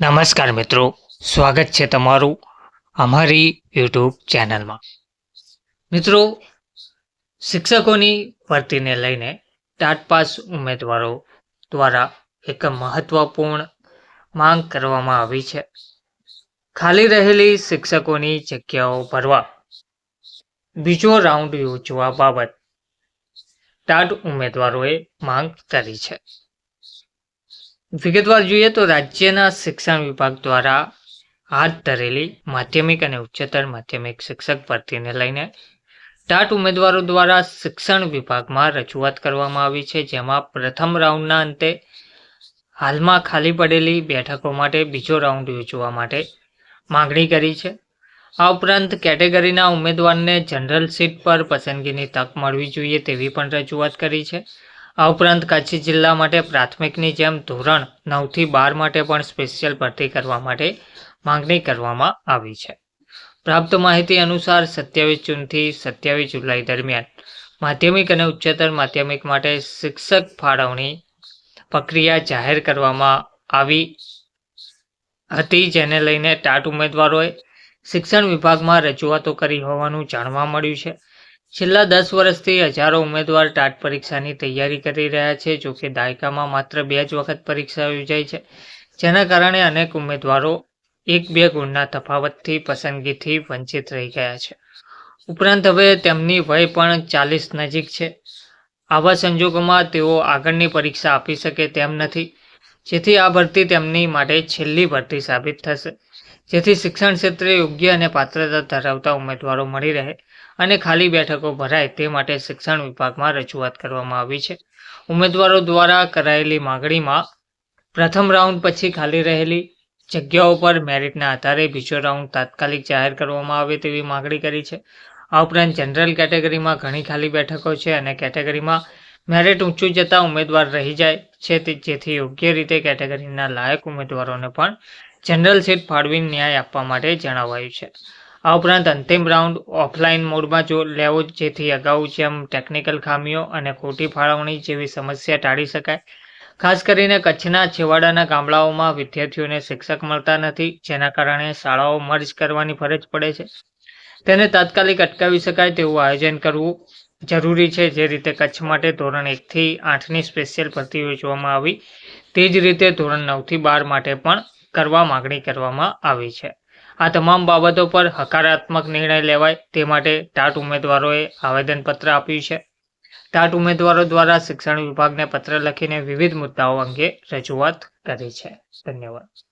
નમસ્કાર મિત્રો, સ્વાગત છે તમારું અમારી યુટ્યુબ ચેનલમાં. મિત્રો, શિક્ષકોની ભરતીને લઈને ટાટ પાસ ઉમેદવારો દ્વારા એક મહત્વપૂર્ણ માંગ કરવામાં આવી છે. ખાલી રહેલી શિક્ષકોની જગ્યાઓ ભરવા. બીજો રાઉન્ડ યોજવા બાબત ટાટ ઉમેદવારોએ માંગ કરી છે. વિગતવાર જોઈએ તો રાજ્યના શિક્ષણ વિભાગ દ્વારા હાથ ધરેલી માધ્યમિક અને ઉચ્ચતર માધ્યમિક શિક્ષક ભરતીને લઈને ટાટ ઉમેદવારો દ્વારા શિક્ષણ વિભાગમાં રજૂઆત કરવામાં આવી છે, જેમાં પ્રથમ રાઉન્ડના અંતે હાલમાં ખાલી પડેલી બેઠકો માટે બીજો રાઉન્ડ યોજવા માટે માંગણી કરી છે. આ ઉપરાંત કેટેગરીના ઉમેદવારને જનરલ સીટ પર પસંદગીની તક મળવી જોઈએ તેવી પણ રજૂઆત કરી છે. આ ઉપરાંત કચ્છ જિલ્લા માટે પ્રાથમિકની જેમ ધોરણ નવથી બાર માટે પણ સ્પેશિયલ ભરતી કરવા માટે માંગણી કરવામાં આવી છે. પ્રાપ્ત માહિતી અનુસાર સત્યાવીસ જૂનથી સત્યાવીસ જુલાઈ દરમિયાન માધ્યમિક અને ઉચ્ચતર માધ્યમિક માટે શિક્ષક ફાળવણી પ્રક્રિયા જાહેર કરવામાં આવી હતી, જેને લઈને ટાટ ઉમેદવારોએ શિક્ષણ વિભાગમાં રજૂઆતો કરી હોવાનું જાણવા મળ્યું છે. છેલ્લા દસ વર્ષથી હજારો ઉમેદવાર ટાટ પરીક્ષાની તૈયારી કરી રહ્યા છે જોકે દાયકામાં માત્ર બે જ વખત પરીક્ષા યોજાઈ છે, જેના કારણે અનેક ઉમેદવારો એક બે ગુણના તફાવતથી, પસંદગીથી વંચિત રહી ગયા છે. ઉપરાંત હવે તેમની વય પણ ચાલીસ નજીક છે. આવા સંજોગોમાં તેઓ આગળની પરીક્ષા આપી શકે તેમ નથી, જેથી આ ભરતી તેમની માટે છેલ્લી ભરતી સાબિત થશે. જેથી શિક્ષણ ક્ષેત્રે યોગ્ય અને પાત્રતા ધરાવતા ઉમેદવારો મળી રહે અને ખાલી બેઠકો ભરાય તે માટે શિક્ષણ વિભાગમાં રજૂઆત કરવામાં આવી છે. ઉમેદવારો દ્વારા કરાયેલી માગણીમાં પ્રથમ રાઉન્ડ પછી ખાલી રહેલી જગ્યાઓ પર મેરિટના આધારે બીજો રાઉન્ડ તાત્કાલિક જાહેર કરવામાં આવે તેવી માગણી કરી છે. આ ઉપરાંત જનરલ કેટેગરીમાં ઘણી ખાલી બેઠકો છે અને કેટેગરીમાં મેરિટ ઊંચું જતાં ઉમેદવાર રહી જાય છે જેથી યોગ્ય રીતે કેટેગરીના લાયક ઉમેદવારોને પણ જનરલ સીટ ફાળવી ન્યાય આપવા માટે જણાવાયું છે. આ ઉપરાંત અંતિમ રાઉન્ડ ઓફલાઈન મોડમાં જો લેવો જેથી અગાઉ જેમ ટેકનિકલ ખામીઓ અને ખોટી ફાળવણી જેવી સમસ્યા ટાળી શકાય, ખાસ કરીને કચ્છના છેવાડાના ગામડાઓમાં વિદ્યાર્થીઓને શિક્ષક મળતા નથી, જેના કારણે શાળાઓ મર્જ કરવાની ફરજ પડે છે. તેને તાત્કાલિક અટકાવી શકાય તેવું આયોજન કરવું જરૂરી છે, જે રીતે કચ્છ માટે ધોરણ એકથી આઠની સ્પેશિયલ ભરતી યોજવામાં આવી. તે જ રીતે ધોરણ નવથી બાર માટે પણ કરવા માગણી કરવામાં આવી છે. આ તમામ બાબતો પર હકારાત્મક નિર્ણય લેવાય તે માટે ટાટ ઉમેદવારોએ આવેદનપત્ર આપ્યું છે. ટાટ ઉમેદવારો દ્વારા શિક્ષણ વિભાગને પત્ર લખીને વિવિધ મુદ્દાઓ અંગે રજૂઆત કરી છે. ધન્યવાદ.